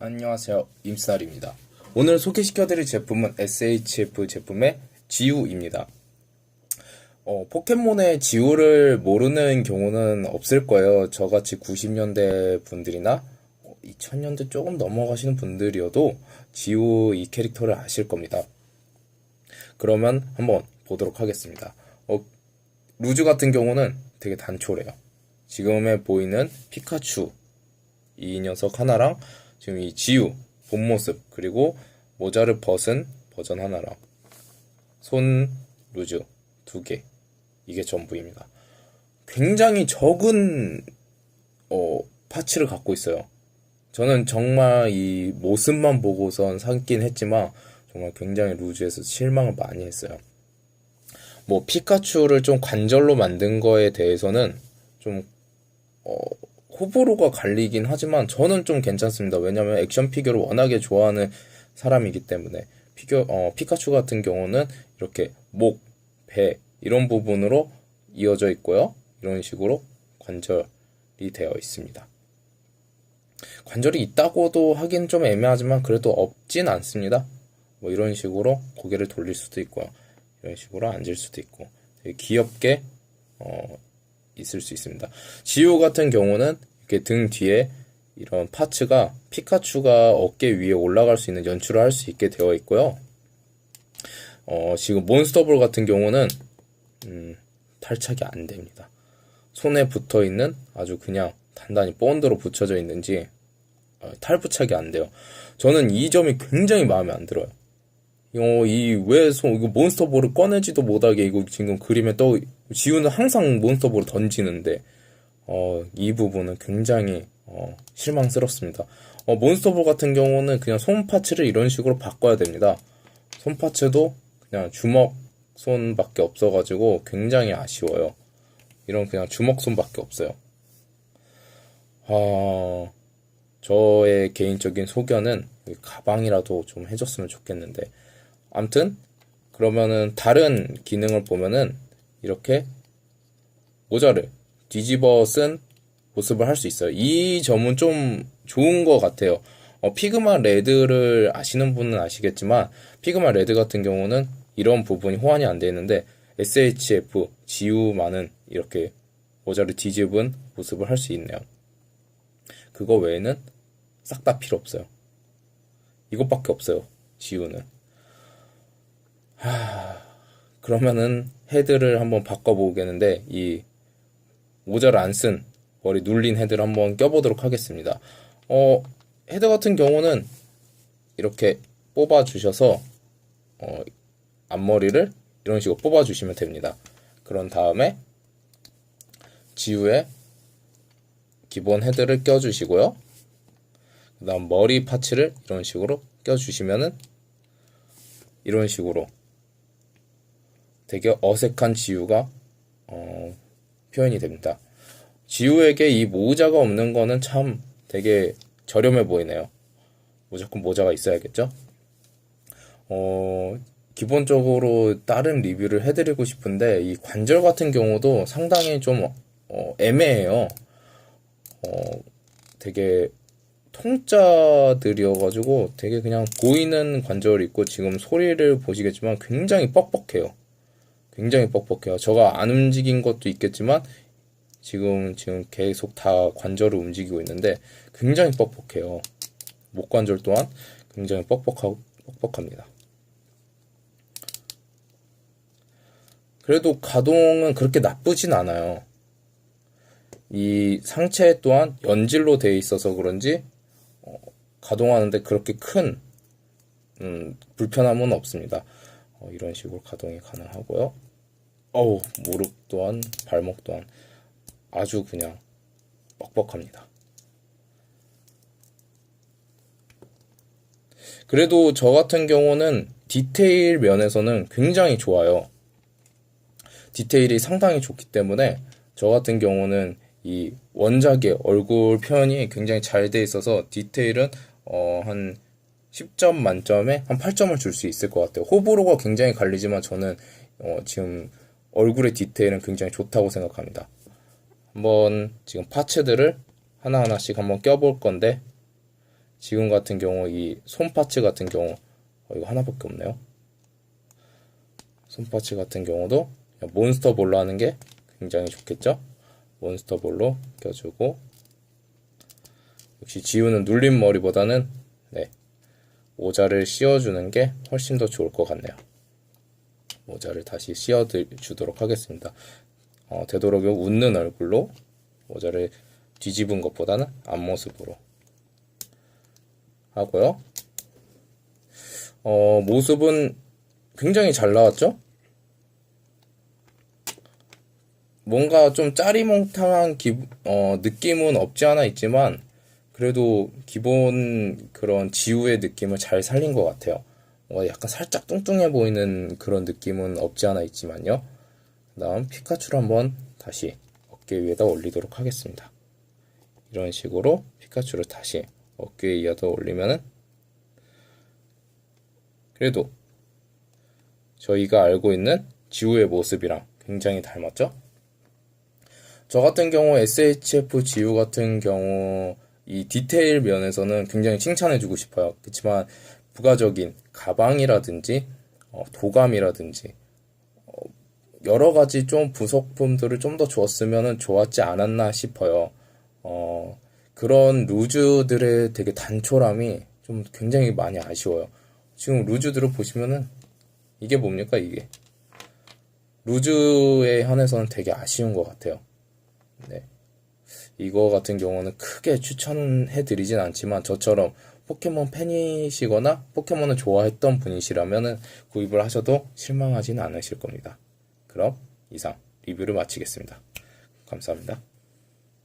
안녕하세요. 임살입니다. 오늘 소개시켜드릴 제품은 SHF 제품의 지우입니다. 어, 포켓몬의 지우를 모르는 경우는 없을 거예요. 저같이 90년대 분들이나 2000년대 조금 넘어가시는 분들이어도 지우 이 캐릭터를 아실 겁니다. 그러면 한번 보도록 하겠습니다. 어, 루즈 같은 경우는 되게 단촐해요. 지금에 보이는 피카츄 이 녀석 하나랑 지금 이 지우 본 모습 그리고 모자를 벗은 버전 하나랑 손 루즈 두 개 이게 전부입니다. 굉장히 적은 어, 파츠를 갖고 있어요. 저는 정말 이 모습만 보고선 사긴 했지만 정말 굉장히 루즈에서 실망을 많이 했어요. 뭐 피카츄를 좀 관절로 만든 거에 대해서는 좀 어, 호불호가 갈리긴 하지만 저는 좀 괜찮습니다. 왜냐면 액션 피규어를 워낙에 좋아하는 사람이기 때문에 피규어 어, 피카츄 같은 경우는 이렇게 목, 배 이런 부분으로 이어져 있고요. 이런 식으로 관절이 되어 있습니다. 관절이 있다고도 하긴 좀 애매하지만 그래도 없진 않습니다. 뭐 이런 식으로 고개를 돌릴 수도 있고요. 이런 식으로 앉을 수도 있고 되게 귀엽게 어, 있을 수 있습니다. 지우 같은 경우는 등 뒤에 이런 파츠가 피카츄가 어깨 위에 올라갈 수 있는 연출을 할 수 있게 되어 있고요. 어, 지금 몬스터볼 같은 경우는 음, 탈착이 안 됩니다. 손에 붙어 있는 아주 그냥 단단히 본드로 붙여져 있는지 어, 탈부착이 안 돼요. 저는 이 점이 굉장히 마음에 안 들어요. 어, 이왜 손 이거 몬스터볼을 꺼내지도 못하게 이거 지금 그림에 떠 지우는 항상 몬스터볼을 던지는데 어, 이 부분은 굉장히 어, 실망스럽습니다. 어, 몬스터볼 같은 경우는 그냥 손 파츠를 이런 식으로 바꿔야 됩니다. 손 파츠도 그냥 주먹 손밖에 없어가지고 굉장히 아쉬워요. 이런 그냥 주먹 손밖에 없어요. 아, 저의 개인적인 소견은 가방이라도 좀 해줬으면 좋겠는데 암튼 그러면은 다른 기능을 보면은 이렇게 모자를 뒤집어 쓴 모습을 할 수 있어요. 이 점은 좀 좋은 것 같아요. 어, 피그마 레드를 아시는 분은 아시겠지만 피그마 레드 같은 경우는 이런 부분이 호환이 안돼 있는데 SHF 지우만은 이렇게 모자를 뒤집은 모습을 할 수 있네요. 그거 외에는 싹 다 필요 없어요. 이것밖에 없어요. 지우는. 하... 그러면은 헤드를 한번 바꿔보겠는데 이 모자를 안 쓴 머리 눌린 헤드를 한번 껴보도록 하겠습니다. 어, 헤드 같은 경우는 이렇게 뽑아 주셔서 어, 앞머리를 이런 식으로 뽑아 주시면 됩니다. 그런 다음에 지우에 기본 헤드를 껴 주시고요. 그 다음 머리 파츠를 이런 식으로 껴 주시면은 이런 식으로 되게 어색한 지우가 어, 표현이 됩니다. 지우에게 이 모자가 없는 거는 참 되게 저렴해 보이네요. 무조건 모자가 있어야겠죠? 어, 기본적으로 다른 리뷰를 해드리고 싶은데 이 관절 같은 경우도 상당히 좀 어, 애매해요. 어, 되게 통짜들이어가지고 되게 그냥 보이는 관절이 있고 지금 소리를 보시겠지만 굉장히 뻑뻑해요. 굉장히 뻑뻑해요. 저가 안 움직인 것도 있겠지만 지금 지금 계속 다 관절을 움직이고 있는데 굉장히 뻑뻑해요. 목 관절 또한 굉장히 뻑뻑하고 뻑뻑합니다. 그래도 가동은 그렇게 나쁘진 않아요. 이 상체 또한 연질로 되어 있어서 그런지 어, 가동하는데 그렇게 큰 음, 불편함은 없습니다. 어, 이런 식으로 가동이 가능하고요. 어우 무릎 또한 발목 또한 아주 그냥 뻑뻑합니다. 그래도 저 같은 경우는 디테일 면에서는 굉장히 좋아요. 디테일이 상당히 좋기 때문에 저 같은 경우는 이 원작의 얼굴 표현이 굉장히 잘 돼 있어서 디테일은 어, 한 10점 만점에 한 8점을 줄 수 있을 것 같아요. 호불호가 굉장히 갈리지만 저는 어, 지금 얼굴의 디테일은 굉장히 좋다고 생각합니다. 한번 지금 파츠들을 하나하나씩 한번 껴볼 건데 지금 같은 경우 이 손 파츠 같은 경우 어, 이거 하나밖에 없네요. 손 파츠 같은 경우도 몬스터 볼로 하는 게 굉장히 좋겠죠? 몬스터 볼로 껴주고 역시 지우는 눌린 머리보다는 네, 모자를 씌워주는 게 훨씬 더 좋을 것 같네요. 모자를 다시 씌워주도록 하겠습니다. 어, 되도록이면 웃는 얼굴로 모자를 뒤집은 것보다는 앞모습으로 하고요. 어, 모습은 굉장히 잘 나왔죠? 뭔가 좀 짜리몽탕한 기, 어, 느낌은 없지 않아 있지만 그래도 기본 그런 지우의 느낌을 잘 살린 것 같아요. 뭔가 약간 살짝 뚱뚱해 보이는 그런 느낌은 없지 않아 있지만요. 그 다음 피카츄를 한번 다시 어깨 위에다 올리도록 하겠습니다. 이런 식으로 피카츄를 다시 어깨 위에다 올리면은 그래도 저희가 알고 있는 지우의 모습이랑 굉장히 닮았죠? 저 같은 경우 SHF 지우 같은 경우 이 디테일 면에서는 굉장히 칭찬해주고 싶어요. 그렇지만 부가적인 가방이라든지 어, 도감이라든지 어, 여러 가지 좀 부속품들을 좀 더 줬으면 좋았지 않았나 싶어요. 어, 그런 루즈들의 되게 단촐함이 좀 굉장히 많이 아쉬워요. 지금 루즈들을 보시면은 이게 뭡니까 이게 루즈에 한해서는 되게 아쉬운 것 같아요. 네. 이거 같은 경우는 크게 추천해 드리진 않지만 저처럼 포켓몬 팬이시거나 포켓몬을 좋아했던 분이시라면은 구입을 하셔도 실망하지는 않으실 겁니다. 그럼 이상 리뷰를 마치겠습니다. 감사합니다.